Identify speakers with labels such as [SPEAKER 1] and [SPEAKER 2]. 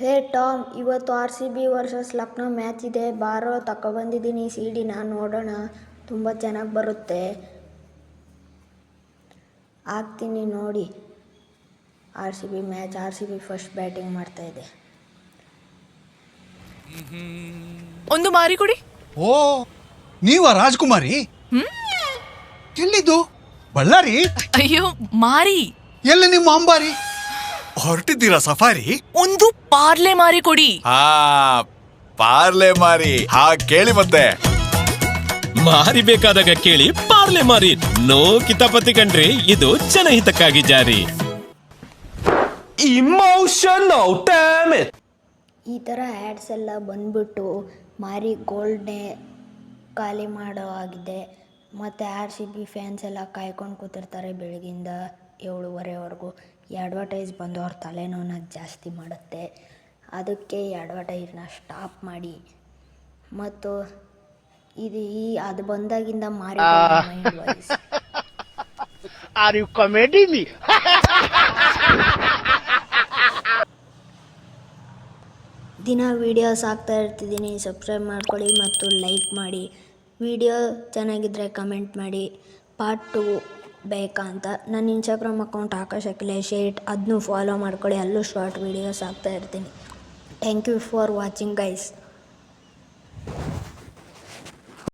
[SPEAKER 1] ಹೇ Tom ಇವತ್ತು R C B versus Lucknow match ಇದೆ. ಬಾರೋ ತಗೊಬಂದಿದ್ದೀನಿ ಸಿ ಡಿನ ನೋಡೋಣ. ತುಂಬ ಚೆನ್ನಾಗಿ ಬರುತ್ತೆ. ಆಗ್ತೀನಿ ನೋಡಿ. R C B match R C B first batting ಮಾಡ್ತಾ ಇದೆ.
[SPEAKER 2] ಒಂದು ಮಾರಿ ಕೊಡಿ.
[SPEAKER 3] ಓ ನೀವ ರಾಜ್ಕುಮಾರಿ? ಎಲ್ಲಿದ್ದು? ಬಳ್ಳಾರಿ?
[SPEAKER 2] ಅಯ್ಯೋ ಮಾರಿ.
[SPEAKER 3] ಎಲ್ಲಿ ನಿಮ್ಮ ಅಂಬಾರಿ? ಹೊರಟಿದ್ದೀರಾ ಸಫಾರಿ?
[SPEAKER 2] ಒಂದು ಪಾರ್ಲೆ ಮಾರಿ ಕೊಡಿ.
[SPEAKER 4] ಹಾ ಪಾರ್ಲೆ ಮಾರಿ. ಹಾ ಕೇಳಿ ಮತ್ತೆ.
[SPEAKER 5] ಮಾರಿ ಬೇಕಾದಾಗ ಕೇಳಿ ಪಾರ್ಲೆ ಮಾರಿ. ನೋ ಕಿತಾಪತಿ ಕಂಡ್ರಿ ಇದು ಜನಹಿತಕ್ಕಾಗಿ ಜಾರಿ.
[SPEAKER 6] ಇಮೋಷನ್!
[SPEAKER 1] ಈ ಥರ ಆ್ಯಡ್ಸ್ ಎಲ್ಲ ಬಂದ್ಬಿಟ್ಟು ಮಾರಿ ಗೋಲ್ಡ್ನೇ ಖಾಲಿ ಮಾಡೋ ಆಗಿದೆ. ಮತ್ತೆ ಆರ್ ಸಿ ಬಿ ಫ್ಯಾನ್ಸ್ ಎಲ್ಲ ಕಾಯ್ಕೊಂಡು ಕೂತಿರ್ತಾರೆ ಬೆಳಗಿಂದ ಏಳುವರೆವರೆಗೂ. ಈ ಅಡ್ವರ್ಟೈಸ್ ಬಂದು ಅವ್ರ ತಲೆನೋವನ್ನ ಜಾಸ್ತಿ ಮಾಡುತ್ತೆ. ಅದಕ್ಕೆ ಈ ಅಡ್ವರ್ಟೈಸ್ನ ಸ್ಟಾಪ್ ಮಾಡಿ. ಮತ್ತು ಇದು ಈ ಅದು ಬಂದಾಗಿಂದ ಮಾರಿ
[SPEAKER 6] ಆರ್ ಯು ಕಾಮಿಡಿ ಮೀ
[SPEAKER 1] ದಿನ ವೀಡಿಯೋಸ್ ಹಾಕ್ತಾ ಇರ್ತಿದ್ದೀನಿ. ಸಬ್ಸ್ಕ್ರೈಬ್ ಮಾಡ್ಕೊಳ್ಳಿ ಮತ್ತು ಲೈಕ್ ಮಾಡಿ. ವಿಡಿಯೋ ಚೆನ್ನಾಗಿದ್ದರೆ ಕಮೆಂಟ್ ಮಾಡಿ. ಪಾರ್ಟ್ ಟು ಬೇಕಾ ಅಂತ. ನನ್ನ Instagram account Akash Akhilesh at ಅದನ್ನೂ ಫಾಲೋ ಮಾಡ್ಕೊಳ್ಳಿ ಅಲ್ಲೂ ಶಾರ್ಟ್ ವೀಡಿಯೋಸ್ ಹಾಕ್ತಾ ಇರ್ತೀನಿ. Thank you for watching guys